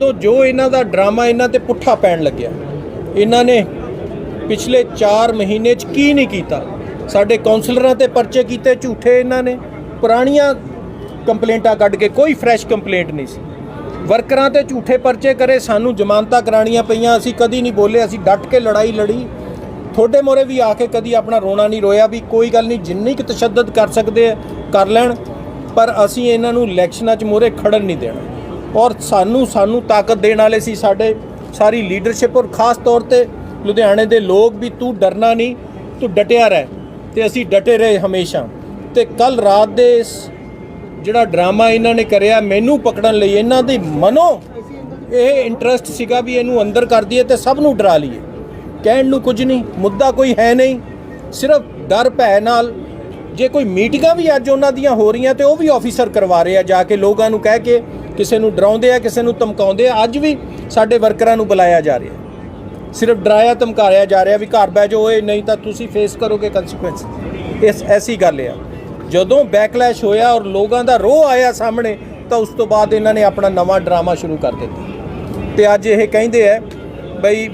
ਤੋਂ ਜੋ ਇਹਨਾਂ ਦਾ ਡਰਾਮਾ ਇਹਨਾਂ ਤੇ ਪੁੱਠਾ ਪੈਣ ਲੱਗਿਆ, ਇਹਨਾਂ ਨੇ ਪਿਛਲੇ 4 ਮਹੀਨੇ 'ਚ ਕੀ ਨਹੀਂ ਕੀਤਾ? ਸਾਡੇ ਕਾਉਂਸਲਰਾਂ ਤੇ ਪਰਚੇ ਕੀਤੇ, ਝੂਠੇ ਇਹਨਾਂ ਨੇ, ਪੁਰਾਣੀਆਂ ਕੰਪਲੇਂਟਾਂ ਕੱਢ ਕੇ ਕੋਈ ਫਰੈਸ਼ ਕੰਪਲੇਂਟ ਨਹੀਂ ਸੀ। ਵਰਕਰਾਂ ਤੇ ਝੂਠੇ ਪਰਚੇ ਕਰੇ, ਸਾਨੂੰ ਜ਼ਮਾਨਤਾਂ ਕਰਾਣੀਆਂ ਪਈਆਂ, ਅਸੀਂ ਕਦੀ ਨਹੀਂ ਬੋਲੇ, ਅਸੀਂ ਡਟ ਕੇ ਲੜਾਈ ਲੜੀ। ਤੁਹਾਡੇ ਮੋਰੇ ਵੀ ਆ ਕੇ ਕਦੀ ਆਪਣਾ ਰੋਣਾ ਨਹੀਂ ਰੋਇਆ ਵੀ ਕੋਈ ਗੱਲ ਨਹੀਂ, ਜਿੰਨੀ ਕੁ ਤਸ਼ੱਦਦ ਕਰ ਸਕਦੇ ਕਰ ਲੈਣ, ਪਰ ਅਸੀਂ ਇਹਨਾਂ ਨੂੰ ਇਲੈਕਸ਼ਨਾਂ 'ਚ ਮੋਰੇ ਖੜਨ ਨਹੀਂ ਦੇਣਾ। ਔਰ ਸਾਨੂੰ ਸਾਨੂੰ ਤਾਕਤ ਦੇਣ ਵਾਲੇ ਸੀ ਸਾਡੇ, ਸਾਰੀ ਲੀਡਰਸ਼ਿਪ ਔਰ ਖਾਸ ਤੌਰ ਤੇ ਲੁਧਿਆਣੇ ਦੇ ਲੋਕ ਵੀ ਤੂੰ ਡਰਨਾ ਨਹੀਂ, ਤੂੰ ਡਟਿਆ ਰਹਿ ਤੇ ਅਸੀਂ ਡਟੇ ਰਹੇ ਹਮੇਸ਼ਾ। ਤੇ ਕੱਲ ਰਾਤ ਦੇ ਇਸ ਜਿਹੜਾ ਡਰਾਮਾ ਇਹਨਾਂ ਨੇ ਕਰਿਆ, ਮੈਨੂੰ ਪਕੜਨ ਲਈ ਇਹਨਾਂ ਦੀ ਮਨੋ ਇਹ ਇੰਟਰਸਟ ਸੀਗਾ ਵੀ ਇਹਨੂੰ ਅੰਦਰ ਕਰ ਦਈਏ ਤੇ ਸਭ ਨੂੰ ਡਰਾ ਲਈਏ। ਕਹਿਣ ਨੂੰ ਕੁਝ ਨਹੀਂ, ਮੁੱਦਾ ਕੋਈ ਹੈ ਨਹੀਂ, ਸਿਰਫ ਡਰ ਭੈ ਨਾਲ ਜੇ ਕੋਈ ਮੀਟਿੰਗਾਂ ਵੀ ਅੱਜ ਉਹਨਾਂ ਦੀਆਂ ਹੋ ਰਹੀਆਂ ਤੇ ਉਹ ਵੀ ਆਫੀਸਰ ਕਰਵਾ ਰਹੇ ਆ ਜਾ ਕੇ, ਲੋਕਾਂ ਨੂੰ ਕਹਿ ਕੇ ਕਿਸੇ ਨੂੰ ਡਰਾਉਂਦੇ ਆ, ਕਿਸੇ ਨੂੰ ਧਮਕਾਉਂਦੇ ਆ, ਅੱਜ ਵੀ ਸਾਡੇ ਵਰਕਰਾਂ ਨੂੰ ਬੁਲਾਇਆ ਜਾ ਰਿਹਾ। ਸਿਰਫ ਡਰਾਇਆ ਧਮਕਾਇਆ ਜਾ ਰਿਹਾ ਵੀ ਘਰ ਬਹਿ ਜਾਓ, ਓਏ ਨਹੀਂ ਤਾਂ ਤੁਸੀਂ ਫੇਸ ਕਰੋਗੇ ਕਨਸੀਕੁਐਂਸ ਇਸ, ਐਸੀ ਗੱਲ ਆ। ਜਦੋਂ ਬੈਕਲੈਸ਼ ਹੋਇਆ ਔਰ ਲੋਕਾਂ ਦਾ ਰੋਹ ਆਇਆ ਸਾਹਮਣੇ, ਤਾਂ ਉਸ ਤੋਂ ਬਾਅਦ ਇਹਨਾਂ ਨੇ ਆਪਣਾ ਨਵਾਂ ਡਰਾਮਾ ਸ਼ੁਰੂ ਕਰ ਦਿੱਤਾ। ਤੇ ਅੱਜ ਇਹ ਕਹਿੰਦੇ ਆ, ਬਈ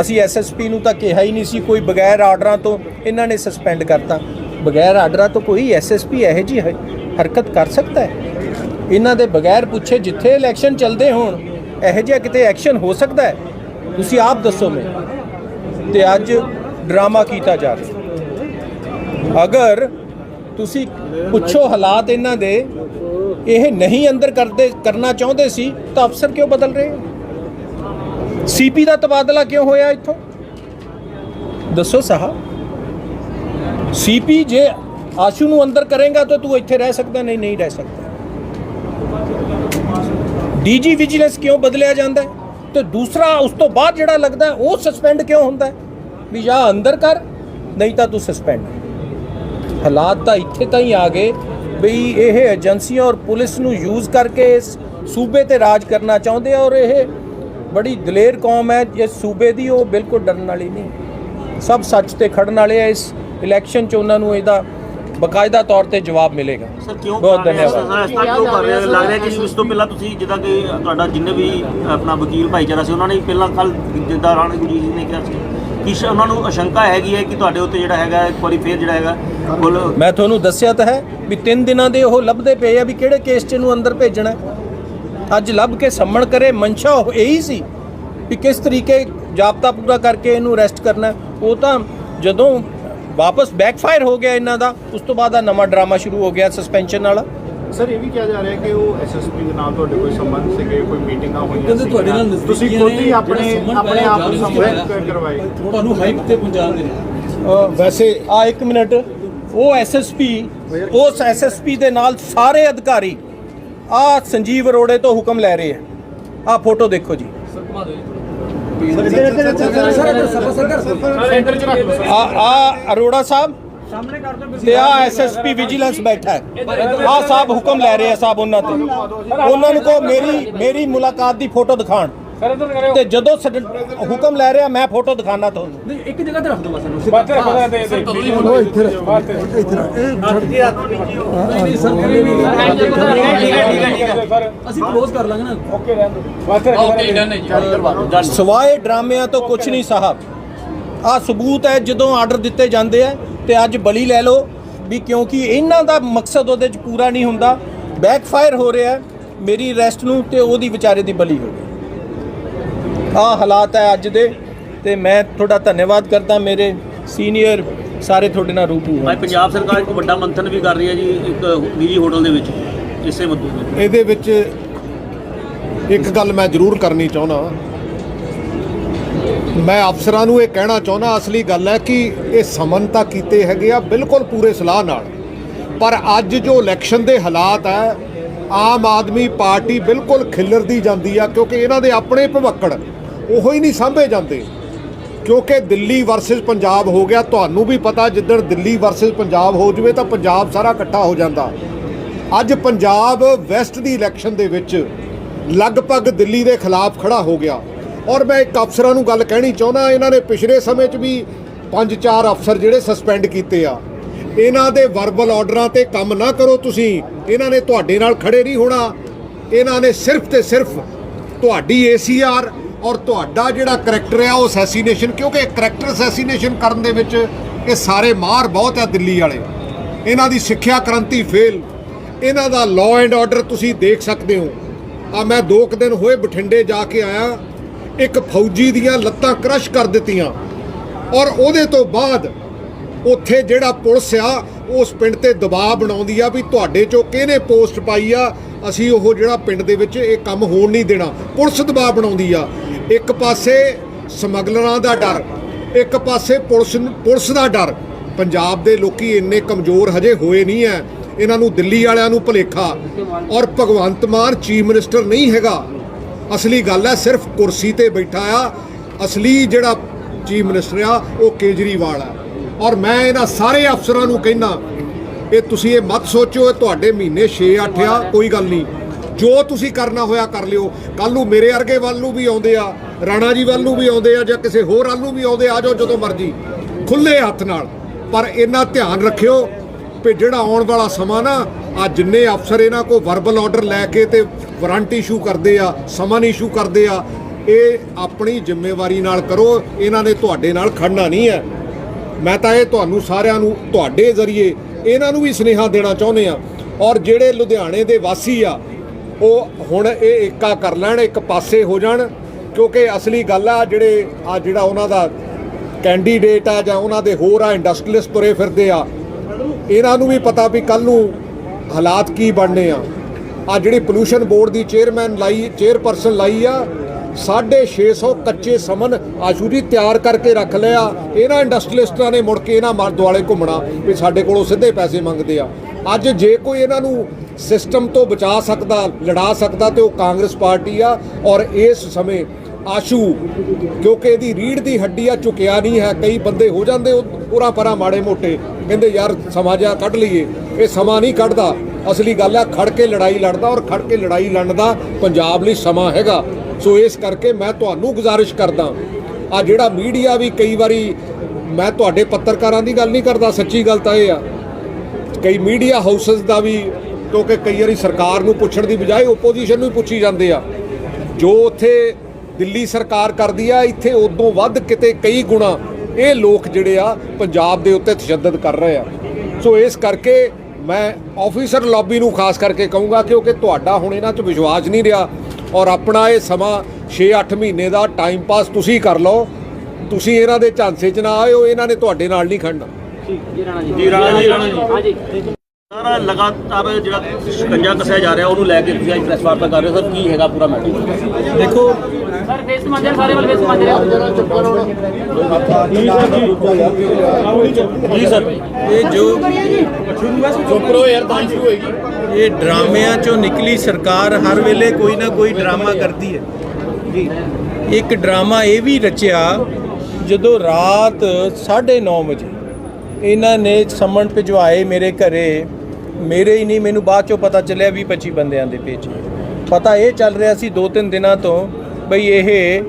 ਅਸੀਂ ਐਸਐਸਪੀ ਨੂੰ ਤਾਂ ਕਿਹਾ ਹੀ ਨਹੀਂ ਸੀ, ਕੋਈ ਬਗੈਰ ਆਰਡਰਾਂ ਤੋਂ ਇਹਨਾਂ ਨੇ ਸਸਪੈਂਡ ਕਰਤਾ। ਬਗੈਰ ਆਰਡਰਾਂ ਤੋਂ ਕੋਈ ਐਸਐਸਪੀ ਇਹੋ ਜੀ ਹਰਕਤ ਕਰ ਸਕਦਾ ਹੈ? ਇਹਨਾਂ ਦੇ ਬਗੈਰ ਪੁੱਛੇ ਜਿੱਥੇ ਇਲੈਕਸ਼ਨ ਚੱਲਦੇ ਹੋਣ, ਇਹੋ ਜਿਹਾ ਕਿਤੇ ਐਕਸ਼ਨ ਹੋ ਸਕਦਾ ਹੈ? ਤੁਸੀਂ ਆਪ ਦੱਸੋ ਮੈਨੂੰ। ਤੇ ਅੱਜ ਡਰਾਮਾ ਕੀਤਾ ਜਾ ਰਿਹਾ ਅਗਰ ਤੁਸੀਂ ਪੁੱਛੋ ਹਾਲਾਤ ਇਹਨਾਂ ਦੇ, ਇਹ ਨਹੀਂ ਅੰਦਰ ਕਰਦੇ, ਕਰਨਾ ਚਾਹੁੰਦੇ ਸੀ, ਤਾਂ ਅਫਸਰ ਕਿਉਂ ਬਦਲ ਰਹੇ ਸੀਪੀ ਦਾ ਤਬਾਦਲਾ ਕਿਉਂ ਹੋਇਆ ਇੱਥੋਂ? ਦੱਸੋ ਸਾਹਬ। ਸੀਪੀ ਜੇ ਆਸ਼ੂ ਨੂੰ ਅੰਦਰ ਕਰੇਗਾ ਤਾਂ ਤੂੰ ਇੱਥੇ ਰਹਿ ਸਕਦਾ, ਨਹੀਂ ਨਹੀਂ ਰਹਿ ਸਕਦਾ। ਡੀਜੀ ਵਿਜੀਲੈਂਸ ਕਿਉਂ ਬਦਲਿਆ ਜਾਂਦਾ ਹੈ? ਤੇ ਦੂਸਰਾ, ਉਸ ਤੋਂ ਬਾਅਦ ਜਿਹੜਾ ਲੱਗਦਾ ਉਹ ਸਸਪੈਂਡ ਕਿਉਂ ਹੁੰਦਾ ਹੈ? ਵੀ ਜਾਂ ਅੰਦਰ ਕਰ, ਨਹੀਂ ਤਾਂ ਤੂੰ ਸਸਪੈਂਡ ਹਾਲਾਤ ਤਾਂ ਇੱਥੇ ਤਾਂ ਹੀ ਆ ਗਏ ਵੀ ਇਹ ਏਜੰਸੀਆਂ ਔਰ ਪੁਲਿਸ ਨੂੰ ਯੂਜ਼ ਕਰਕੇ ਇਸ ਸੂਬੇ ਤੇ ਰਾਜ ਕਰਨਾ ਚਾਹੁੰਦੇ ਆ ਔਰ ਇਹ ਬੜੀ ਦਲੇਰ ਕੌਮ ਹੈ, ਇਸ ਸੂਬੇ ਦੀ, ਉਹ ਬਿਲਕੁਲ ਡਰਨ ਵਾਲੀ ਨਹੀਂ। ਸਭ ਸੱਚ ਤੇ ਖੜਨ ਵਾਲੇ ਆ ਇਸ ਇਲੈਕਸ਼ਨ 'ਚ ਉਹਨਾਂ ਨੂੰ ਇਹਦਾ ਬਕਾਇਦਾ ਤੌਰ ਤੇ ਜਵਾਬ ਮਿਲੇਗਾ ਸਰ ਕਿਉਂ ਬਹੁਤ? ਧੰਨਵਾਦ ਸਰ, ਇਸ ਤਰ੍ਹਾਂ ਕਿਉਂ ਕਰ ਰਹੇ ਆ? ਲੱਗ ਰਿਹਾ ਕਿ ਇਸ ਤੋਂ ਪਹਿਲਾਂ ਤੁਸੀਂ ਜਿੱਦਾਂ ਕਿ ਤੁਹਾਡਾ ਜਿੰਨੇ ਵੀ ਆਪਣਾ ਵਕੀਲ ਭਾਈਚਾਰਾ ਸੀ ਉਹਨਾਂ ਨੇ ਪਹਿਲਾਂ ਕੱਲ ਜਿੱਦਾਂ ਰਾਣਾ ਗੁਰਜੀਤ ਜੀ ਨੇ ਕਿਹਾ ਸੀ ਕਿ ਸ਼- ਉਹਨਾਂ ਨੂੰ ਆਸ਼ੰਕਾ ਹੈਗੀ ਹੈ ਕਿ ਤੁਹਾਡੇ ਉੱਤੇ ਜਿਹੜਾ ਹੈਗਾ ਇੱਕ ਵਾਰੀ ਫੇਰ ਜਿਹੜਾ ਹੈਗਾ ਕੁੱਲ ਮੈਂ ਤੁਹਾਨੂੰ ਦੱਸਿਆ ਤਾਂ ਹੈ ਵੀ ਤਿੰਨ ਦਿਨਾਂ ਦੇ ਉਹ ਲੱਭਦੇ ਪਏ ਆ ਵੀ ਕਿਹੜੇ ਕੇਸ 'ਚ ਇਹਨੂੰ ਅੰਦਰ ਭੇਜਣਾ। ਅੱਜ ਲੱਭ ਕੇ ਸੰਮਣ ਕਰੇ ਮਨਸ਼ਾ ਉਹ ਇਹੀ ਸੀ ਵੀ ਕਿਸ ਤਰੀਕੇ ਜਾਬਤਾ ਪੂਰਾ ਕਰਕੇ ਇਹਨੂੰ ਅਰੈਸਟ ਕਰਨਾ। ਉਹ ਤਾਂ ਜਦੋਂ ਵਾਪਸ ਬੈਕਫਾਇਰ ਹੋ ਗਿਆ ਇਹਨਾਂ ਦਾ। ਉਸ ਤੋਂ ਬਾਅਦ ਆ ਨਵਾਂ ਡਰਾਮਾ ਸ਼ੁਰੂ ਹੋ ਗਿਆ ਸਸਪੈਂਸ਼ਨ ਵਾਲਾ ਸਰ ਇਹ ਵੀ ਕਿਹਾ ਜਾ ਰਿਹਾ ਕਿ ਉਹ ਐਸਐਸਪੀ ਦੇ ਨਾਲ ਤੁਹਾਡੇ ਕੋਈ ਸੰਬੰਧ ਸੀਗੇ ਕੋਈ ਮੀਟਿੰਗਾਂ ਹੋਈਆਂ ਕਹਿੰਦੇ ਤੁਹਾਡੇ ਨਾਲ। ਤੁਸੀਂ ਖੁਦ ਹੀ ਆਪਣੇ ਸੰਬੰਧ ਆਪਣੇ ਆਪ ਨੂੰ ਸੰਬੋਧਨ ਕਰਵਾਏ। ਤੁਹਾਨੂੰ ਹਾਈਪ ਤੇ ਪਹੁੰਚਾਉਂਦੇ ਨੇ ਵੈਸੇ ਆ ਇੱਕ ਮਿੰਟ। ਉਹ ਐਸਐਸਪੀ ਉਸ ਐਸਐਸਪੀ ਦੇ ਨਾਲ ਸਾਰੇ ਅਧਿਕਾਰੀ ਆ ਸੰਜੀਵ ਅਰੋੜੇ ਤੋਂ ਹੁਕਮ ਲੈ ਰਹੇ ਆ। ਆ ਫੋਟੋ ਦੇਖੋ ਜੀ। ਆ ਆ ਅਰੋੜਾ ਸਾਹਿਬ। ਸਾਹਮਣੇ ਕਰ ਦਿਓ ਤੇ ਆ ਐਸਐਸਪੀ ਵਿਜੀਲੈਂਸ ਬੈਠਾ ਹੈ। ਆ ਸਾਹਿਬ ਹੁਕਮ ਲੈ ਰਹੇ ਆ ਸਾਹਿਬ ਉਹਨਾਂ ਤੇ। ਉਹਨਾਂ ਨੂੰ ਕੋ ਮੇਰੀ ਮੇਰੀ ਮੁਲਾਕਾਤ ਦੀ ਫੋਟੋ ਦਿਖਾਣ ਤੇ ਜਦੋਂ ਸਡ- ਹੁਕਮ ਲੈ ਰਿਹਾ ਮੈਂ ਫੋਟੋ ਦਿਖਾਣਾ ਤੁਹਾਨੂੰ ਨਹੀਂ ਇੱਕ ਜਗ੍ਹਾ ਤੇ ਰੱਖ ਦੋ ਬਸ ਇਹਨੂੰ ਨਹੀਂ ਸਰ ਕਰੇ ਨਹੀਂ ਅਸੀਂ ਕਲੋਜ਼ ਕਰ ਲਾਂਗੇ ਨਾ ਸਵਾਏ ਡਰਾਮਿਆਂ ਤੋਂ ਕੁਝ ਨਹੀਂ ਸਾਹਿਬ ਆ ਸਬੂਤ ਹੈ ਜਦੋਂ ਆਰਡਰ ਦਿੱਤੇ ਜਾਂਦੇ ਆ ਤੇ ਅੱਜ ਬਲੀ ਲੈ ਲਓ ਵੀ ਕਿਉਂਕਿ ਇਹਨਾਂ ਦਾ ਮਕਸਦ ਉਹਦੇ ਚ ਪੂਰਾ ਨਹੀਂ ਹੁੰਦਾ ਬੈਕਫਾਇਰ ਹੋ ਰਿਹਾ ਹੈ, ਮੇਰੀ ਅਰੈਸਟ ਨੂੰ ਤੇ ਉਹਦੀ ਵਿਚਾਰੇ ਦੀ ਬਲੀ ਹੋ ਗਈ ਆ ਹਾਲਾਤ ਹੈ ਅੱਜ ਦੇ ਤੇ ਮੈਂ ਤੁਹਾਡਾ ਧੰਨਵਾਦ ਕਰਦਾ ਮੇਰੇ ਸੀਨੀਅਰ ਸਾਰੇ ਤੁਹਾਡੇ ਨਾਲ ਰੂਬਰੂ ਭਾਈ ਹੋਣ ਪੰਜਾਬ ਸਰਕਾਰ ਇੱਕ ਵੱਡਾ ਮੰਥਨ ਵੀ ਕਰ ਰਹੀ ਹੈ ਜੀ ਇੱਕ ਨਿੱਜੀ ਹੋਟਲ ਦੇ ਵਿੱਚ ਇਸੇ ਮੁੱਦੇ ਤੇ ਇਹਦੇ ਵਿੱਚ ਇੱਕ ਗੱਲ ਮੈਂ ਜ਼ਰੂਰ ਕਰਨੀ ਚਾਹੁੰਦਾ ਮੈਂ ਅਫਸਰਾਂ ਨੂੰ ਇਹ ਕਹਿਣਾ ਚਾਹੁੰਦਾ ਅਸਲੀ ਗੱਲ ਹੈ ਕਿ ਇਹ ਸਮਨ ਤਾਂ ਕੀਤੇ ਹੈਗੇ ਆ ਬਿਲਕੁਲ ਪੂਰੇ ਸਲਾਹ ਨਾਲ। ਪਰ ਅੱਜ ਜੋ ਇਲੈਕਸ਼ਨ ਦੇ ਹਾਲਾਤ ਹੈ ਆਮ ਆਦਮੀ ਪਾਰਟੀ ਬਿਲਕੁਲ ਖਿੱਲਰਦੀ ਜਾਂਦੀ ਆ ਕਿਉਂਕਿ ਇਹਨਾਂ ਦੇ ਆਪਣੇ ਭਵੱਕੜ ਉਹੋ ਹੀ ਨਹੀਂ ਸਾਂਭੇ ਜਾਂਦੇ। ਕਿਉਂਕਿ ਦਿੱਲੀ ਵਰਸਸ ਪੰਜਾਬ ਹੋ ਗਿਆ, ਤੁਹਾਨੂੰ ਵੀ ਪਤਾ, ਜਿੱਦਣ ਦਿੱਲੀ ਵਰਸਸ ਪੰਜਾਬ ਹੋ ਜਵੇ ਤਾਂ ਪੰਜਾਬ ਸਾਰਾ ਇਕੱਠਾ ਹੋ ਜਾਂਦਾ। ਅੱਜ ਪੰਜਾਬ ਵੈਸਟ ਦੀ ਇਲੈਕਸ਼ਨ ਦੇ ਵਿੱਚ ਲਗਭਗ ਦਿੱਲੀ ਦੇ ਖਿਲਾਫ ਖੜਾ ਹੋ ਗਿਆ। ਔਰ ਮੈਂ ਇੱਕ ਅਫਸਰਾਂ ਨੂੰ ਗੱਲ ਕਹਿਣੀ ਚਾਹੁੰਦਾ, ਇਹਨਾਂ ਨੇ ਪਿਛਲੇ ਸਮੇਂ 'ਚ ਵੀ ਪੰਜ ਚਾਰ ਅਫਸਰ ਜਿਹੜੇ ਸਸਪੈਂਡ ਕੀਤੇ ਆ। ਇਹਨਾਂ ਦੇ ਵਰਬਲ ਆਰਡਰਾਂ ਤੇ ਕੰਮ ਨਾ ਕਰੋ ਤੁਸੀਂ। ਇਹਨਾਂ ਨੇ ਤੁਹਾਡੇ ਨਾਲ ਖੜੇ ਨਹੀਂ ਹੋਣਾ। ਇਹਨਾਂ ਨੇ ਸਿਰਫ ਤੇ ਸਿਰਫ ਤੁਹਾਡੀ ਏਸੀਆਰ ਔਰ ਤੁਹਾਡਾ ਜਿਹੜਾ ਕਰੈਕਟਰ ਆ ਉਹ ਅਸੈਸੀਨੇਸ਼ਨ ਕਿਉਂਕਿ ਕਰੈਕਟਰ ਅਸੈਸੀਨੇਸ਼ਨ ਕਰਨ ਦੇ ਵਿੱਚ ਇਹ ਸਾਰੇ ਮਾਰ ਬਹੁਤ ਆ ਦਿੱਲੀ ਵਾਲੇ। ਇਹਨਾਂ ਦੀ ਸਿੱਖਿਆ ਕ੍ਰਾਂਤੀ ਫੇਲ ਇਹਨਾਂ ਦਾ ਲਾਅ ਐਂਡ ਆਰਡਰ ਤੁਸੀਂ ਦੇਖ ਸਕਦੇ ਹੋ। ਆ ਮੈਂ ਦੋ ਕੁ ਦਿਨ ਹੋਏ ਬਠਿੰਡੇ ਜਾ ਕੇ ਆਇਆ। ਇੱਕ ਫੌਜੀ ਦੀਆਂ ਲੱਤਾਂ ਕ੍ਰਸ਼ ਕਰ ਦਿੱਤੀਆਂ। ਔਰ ਉਹਦੇ ਤੋਂ ਬਾਅਦ ਉੱਥੇ ਜਿਹੜਾ ਪੁਲਿਸ ਆ, ਉਸ ਪਿੰਡ ਤੇ ਦਬਾਅ ਬਣਾਉਂਦੀ ਆ ਵੀ ਤੁਹਾਡੇ ਚੋਂ ਕਿਹਨੇ ਪੋਸਟ ਪਾਈ ਆ? ਅਸੀਂ ਉਹ ਜਿਹੜਾ ਪਿੰਡ ਦੇ ਵਿੱਚ ਇਹ ਕੰਮ ਹੋਣ ਨਹੀਂ ਦੇਣਾ। ਪੁਲਿਸ ਦਬਾਅ ਬਣਾਉਂਦੀ ਆ। ਇੱਕ ਪਾਸੇ ਸਮਗਲਰਾਂ ਦਾ ਡਰ, ਇੱਕ ਪਾਸੇ ਪੁਲਿਸ ਪੁਲਿਸ ਦਾ ਡਰ। ਪੰਜਾਬ ਦੇ ਲੋਕੀ ਇੰਨੇ ਕਮਜ਼ੋਰ ਹਜੇ ਹੋਏ ਨਹੀਂ ਐ। ਇਹਨਾਂ ਨੂੰ ਦਿੱਲੀ ਵਾਲਿਆਂ ਨੂੰ ਭੁਲੇਖਾ। ਔਰ ਭਗਵੰਤ ਮਾਨ ਚੀਫ ਮਿਨਿਸਟਰ ਨਹੀਂ ਹੈਗਾ। ਅਸਲੀ ਗੱਲ ਹੈ ਸਿਰਫ ਕੁਰਸੀ ਤੇ ਬੈਠਾ ਆ। ਅਸਲੀ ਜਿਹੜਾ ਚੀਫ ਮਿਨਿਸਟਰ ਆ, ਉਹ ਕੇਜਰੀਵਾਲ ਆ। ਔਰ ਮੈਂ ਇਹਨਾਂ ਸਾਰੇ ਅਫਸਰਾਂ ਨੂੰ ਕਹਿੰਦਾ ਇਹ ਤੁਸੀਂ ਇਹ ਮਤ ਸੋਚੋ ਇਹ ਤੁਹਾਡੇ ਮਹੀਨੇ 6-8 ਆ, ਕੋਈ ਗੱਲ ਨਹੀਂ। ਜੋ ਤੁਸੀਂ ਕਰਨਾ ਹੋਇਆ ਕਰ ਲਿਓ। ਕੱਲ ਨੂੰ ਮੇਰੇ ਵਰਗੇ ਵੱਲ ਨੂੰ ਵੀ ਆਉਂਦੇ ਆ, ਰਾਣਾ ਜੀ ਵੱਲ ਨੂੰ ਵੀ ਆਉਂਦੇ ਆ ਜਾਂ ਕਿਸੇ ਹੋਰ ਵੱਲ ਨੂੰ ਵੀ ਆਉਂਦੇ ਆ ਜਾਓ ਜਦੋਂ ਮਰਜ਼ੀ। ਖੁੱਲੇ ਹੱਥ ਨਾਲ। ਪਰ ਇਹਨਾਂ ਧਿਆਨ ਰੱਖਿਓ ਵੀ ਜਿਹੜਾ ਆਉਣ ਵਾਲਾ ਸਮਾਂ ਨਾ, ਆ ਜਿੰਨੇ ਅਫਸਰ ਇਹਨਾਂ ਕੋ ਵਰਬਲ ਆਰਡਰ ਲੈ ਕੇ ਤੇ ਵਾਰੰਟ ਇਸ਼ੂ ਕਰਦੇ ਆ ਸਮਨ ਇਸ਼ੂ ਕਰਦੇ ਆ, ਇਹ ਆਪਣੀ ਜ਼ਿੰਮੇਵਾਰੀ ਨਾਲ ਕਰੋ। ਇਹਨਾਂ ਨੇ ਤੁਹਾਡੇ ਨਾਲ ਖੜਨਾ ਨਹੀਂ ਹੈ। ਮੈਂ ਤਾਂ ਇਹ ਤੁਹਾਨੂੰ ਸਾਰਿਆਂ ਨੂੰ ਤੁਹਾਡੇ ਜ਼ਰੀਏ ਇਹਨਾਂ ਨੂੰ ਵੀ ਸੁਨੇਹਾ ਦੇਣਾ ਚਾਹੁੰਦੇ ਆ ਔਰ ਜਿਹੜੇ ਲੁਧਿਆਣੇ ਦੇ ਵਾਸੀ ਆ, ਉਹ ਹੁਣ ਇਹ ਏਕਾ ਕਰ ਲੈਣ, ਇੱਕ ਪਾਸੇ ਹੋ ਜਾਣ, ਕਿਉਂਕਿ ਅਸਲੀ ਗੱਲ ਆ ਜਿਹੜੇ ਆ ਜਿਹੜਾ ਉਹਨਾਂ ਦਾ ਕੈਂਡੀਡੇਟ ਆ ਜਾਂ ਉਹਨਾਂ ਦੇ ਹੋਰ ਆ ਇੰਡਸਟਰੀਅਲਿਸਟ ਤੁਰੇ ਫਿਰਦੇ ਆ, ਇਹਨਾਂ ਨੂੰ ਵੀ ਪਤਾ ਵੀ ਕੱਲ ਨੂੰ ਹਾਲਾਤ ਕੀ ਬਣਨੇ ਆ। ਆ ਜਿਹੜੀ ਪੋਲੂਸ਼ਨ ਬੋਰਡ ਦੀ ਚੇਅਰਮੈਨ ਲਾਈ ਚੇਅਰਪਰਸਨ ਲਾਈ ਆ 650 ਕੱਚੇ ਸਮਨ ਆਸ਼ੂ ਜੀ ਤਿਆਰ ਕਰਕੇ ਰੱਖ ਲਿਆ। ਇਹਨਾਂ ਇੰਡਸਟਰੀਲਿਸਟਾਂ ਨੇ ਮੁੜ ਕੇ ਇਹਨਾਂ ਮਰ ਦੁਆਲੇ ਘੁੰਮਣਾ ਵੀ ਸਾਡੇ ਕੋਲੋਂ ਸਿੱਧੇ ਪੈਸੇ ਮੰਗਦੇ ਆ। ਅੱਜ ਜੇ ਕੋਈ ਇਹਨਾਂ ਨੂੰ ਸਿਸਟਮ ਤੋਂ ਬਚਾ ਸਕਦਾ, ਲੜਾ ਸਕਦਾ ਤੇ ਉਹ ਕਾਂਗਰਸ ਪਾਰਟੀ ਆ ਔਰ ਇਸ ਸਮੇਂ ਆਸ਼ੂ, ਕਿਉਂਕਿ ਇਹਦੀ ਰੀੜ ਦੀ ਹੱਡੀ ਆ, ਝੁਕਿਆ ਨਹੀਂ ਹੈ। ਕਈ ਬੰਦੇ ਹੋ ਜਾਂਦੇ ਪੂਰਾ ਪਰਾ ਮਾੜੇ ਮੋਟੇ, ਕਹਿੰਦੇ ਯਾਰ ਸਮਾਜਾ ਕੱਢ ਲਈਏ। ਇਹ ਸਮਾਂ ਨਹੀਂ ਕੱਢਦਾ। ਅਸਲੀ ਗੱਲ ਆ ਖੜ ਕੇ ਲੜਾਈ ਲੜਦਾ ਔਰ ਖੜ ਕੇ ਲੜਾਈ ਲੜਨ ਦਾ ਪੰਜਾਬ ਲਈ ਸਮਾਂ ਹੈਗਾ। ਸੋ ਇਸ ਕਰਕੇ ਮੈਂ ਤੁਹਾਨੂੰ ਗੁਜ਼ਾਰਿਸ਼ ਕਰਦਾ ਆ ਜਿਹੜਾ ਮੀਡੀਆ ਵੀ ਕਈ ਵਾਰੀ ਮੈਂ ਤੁਹਾਡੇ ਪੱਤਰਕਾਰਾਂ ਦੀ ਗੱਲ ਨਹੀਂ ਕਰਦਾ, ਸੱਚੀ ਗੱਲ ਤਾਂ ਇਹ ਆ। ਕਈ ਮੀਡੀਆ ਹਾਊਸਸ ਦਾ ਵੀ, ਕਿਉਂਕਿ ਕਈ ਵਾਰੀ ਸਰਕਾਰ ਨੂੰ ਪੁੱਛਣ ਦੀ ਬਜਾਏ ਓਪੋਜੀਸ਼ਨ ਨੂੰ ਹੀ ਪੁੱਛੀ ਜਾਂਦੇ ਆ। ਜੋ ਉੱਥੇ ਦਿੱਲੀ ਸਰਕਾਰ ਕਰਦੀ ਆ, ਇੱਥੇ ਉਦੋਂ ਵੱਧ ਕਿਤੇ ਕਈ ਗੁਣਾ ਇਹ ਲੋਕ ਜਿਹੜੇ ਆ, ਪੰਜਾਬ ਦੇ ਉੱਤੇ ਤਸ਼ੱਦਦ ਕਰ ਰਹੇ ਆ। ਸੋ ਇਸ ਕਰਕੇ ਮੈਂ ਆਫੀਸਰ ਲੌਬੀ ਨੂੰ ਖਾਸ ਕਰਕੇ ਕਹੂੰਗਾ, ਕਿਉਂਕਿ ਤੁਹਾਡਾ ਹੁਣ ਇਹਨਾਂ 'ਚ ਵਿਸ਼ਵਾਸ ਨਹੀਂ ਰਿਹਾ। ਔਰ ਆਪਣਾ ਇਹ ਸਮਾਂ 6-8 ਮਹੀਨੇ ਦਾ ਟਾਈਮ ਪਾਸ ਤੁਸੀਂ ਕਰ ਲਓ। ਤੁਸੀਂ ਇਹਨਾਂ ਦੇ ਝਾਂਸੇ 'ਚ ਨਾ ਆਇਓ ਇਹਨਾਂ ਨੇ ਤੁਹਾਡੇ ਨਾਲ ਨਹੀਂ ਖੜਨਾ। ਜੀ ਰਾਣਾ ਜੀ। ਰਾਣਾ ਜੀ। ਸਾਰਾ ਲਗਾਤਾਰ ਜਿਹੜਾ ਸ਼ਿਕੰਜਾ ਕੱਸਿਆ ਜਾ ਰਿਹਾ ਉਹਨੂੰ ਲੈ ਕੇ ਤੁਸੀਂ ਅੱਜ ਪ੍ਰੈਸ ਵਾਰਤਾ ਕਰ ਰਹੇ ਹੋ। ਸਰ ਕੀ ਹੈਗਾ ਪੂਰਾ ਮੈਟਰ ਦੇਖੋ ਸਰ ਫੇਸ ਮੰਦਰ ਸਾਰੇ ਵਾਲੇ ਫੇਸ ਮੰਦਰ ਜੀ ਸਰ ਇਹ ਜੋ ਚੁੱਪ ਯਾਰ ਤਾਂ ਸ਼ੁਰੂ ਹੋਏਗੀ। ਇਹ ਡਰਾਮਿਆਂ ਚੋਂ ਨਿਕਲੀ ਸਰਕਾਰ ਹਰ ਵੇਲੇ ਕੋਈ ਨਾ ਕੋਈ ਡਰਾਮਾ ਕਰਦੀ ਹੈ। ਜੀ। ਇੱਕ ਡਰਾਮਾ ਇਹ ਵੀ ਰਚਿਆ, ਜਦੋਂ ਰਾਤ 9:30 ਵਜੇ ਇਹਨਾਂ ਨੇ ਸਮਨ ਭਿਜਵਾਏ ਮੇਰੇ ਘਰੇ, ਮੇਰੇ ਹੀ ਨਹੀਂ, ਮੈਨੂੰ ਬਾਅਦ ਚੋਂ ਪਤਾ ਚੱਲਿਆ ਵੀ 25 ਬੰਦਿਆਂ ਦੇ ਭੇਜੇ ਪਤਾ ਇਹ ਚੱਲ ਰਿਹਾ ਸੀ ਦੋ ਤਿੰਨ ਦਿਨਾਂ ਤੋਂ ਬਈ ਇਹ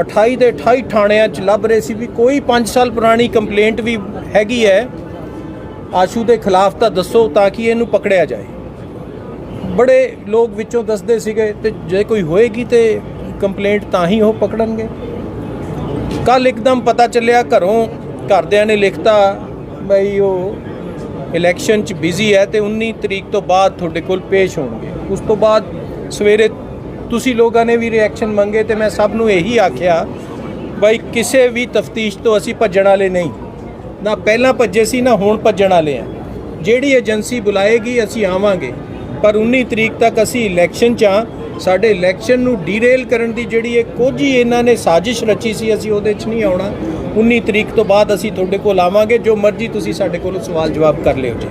28 ਦੇ 28 ਥਾਣਿਆਂ 'ਚ ਲੱਭ ਰਹੇ ਸੀ ਵੀ ਕੋਈ 5 ਸਾਲ ਪੁਰਾਣੀ ਕੰਪਲੇਂਟ ਵੀ ਹੈਗੀ ਹੈ। ਆਸ਼ੂ ਦੇ ਖਿਲਾਫ ਤਾਂ ਦੱਸੋ ਤਾਂ ਕਿ ਇਹਨੂੰ ਪਕੜਿਆ ਜਾਏ। ਬੜੇ ਲੋਕ ਵਿੱਚੋਂ ਦੱਸਦੇ ਸੀਗੇ ਤੇ ਜੇ ਕੋਈ ਹੋਏਗੀ ਤੇ ਕੰਪਲੇਂਟ ਤਾਂ ਹੀ ਉਹ ਪਕੜਨਗੇ। ਕੱਲ ਇੱਕਦਮ ਪਤਾ ਚੱਲਿਆ ਘਰੋਂ ਘਰਦਿਆਂ ਨੇ ਲਿਖਤਾ ਬਈ ਉਹ ਇਲੈਕਸ਼ਨ 'ਚ ਬਿਜ਼ੀ ਹੈ ਤੇ 19 ਤਰੀਕ ਤੋਂ ਬਾਅਦ ਤੁਹਾਡੇ ਕੋਲ ਪੇਸ਼ ਹੋਣਗੇ। ਉਸ ਤੋਂ ਬਾਅਦ ਸਵੇਰੇ ਤੁਸੀਂ ਲੋਕਾਂ ਨੇ ਵੀ ਰਿਐਕਸ਼ਨ ਮੰਗੇ ਤੇ ਮੈਂ ਸਭ ਨੂੰ ਇਹੀ ਆਖਿਆ ਬਈ ਕਿਸੇ ਵੀ ਤਫਤੀਸ਼ ਤੋਂ ਅਸੀਂ ਭੱਜਣ ਵਾਲੇ ਨਹੀਂ। ਨਾ ਪਹਿਲਾਂ ਭੱਜੇ ਸੀ, ਨਾ ਹੁਣ ਭੱਜਣ ਵਾਲੇ ਆ। ਜਿਹੜੀ ਏਜੰਸੀ ਬੁਲਾਏਗੀ, ਅਸੀਂ ਆਵਾਂਗੇ। ਪਰ 19 ਤਰੀਕ ਤੱਕ ਅਸੀਂ ਇਲੈਕਸ਼ਨ 'ਚ ਆ ਸਾਡੇ ਇਲੈਕਸ਼ਨ ਨੂੰ ਡੀਰੇਲ ਕਰਨ ਦੀ ਜਿਹੜੀ ਇਹ ਕੋਝੀ ਇਹਨਾਂ ਨੇ ਸਾਜ਼ਿਸ਼ ਰਚੀ ਸੀ, ਅਸੀਂ ਉਹਦੇ 'ਚ ਨਹੀਂ ਆਉਣਾ। 19 ਤਰੀਕ ਤੋਂ ਬਾਅਦ ਅਸੀਂ ਤੁਹਾਡੇ ਕੋਲ ਆਵਾਂਗੇ। ਜੋ ਮਰਜ਼ੀ ਤੁਸੀਂ ਸਾਡੇ ਕੋਲੋਂ ਸਵਾਲ ਜਵਾਬ ਕਰ ਲਿਓ ਜੀ।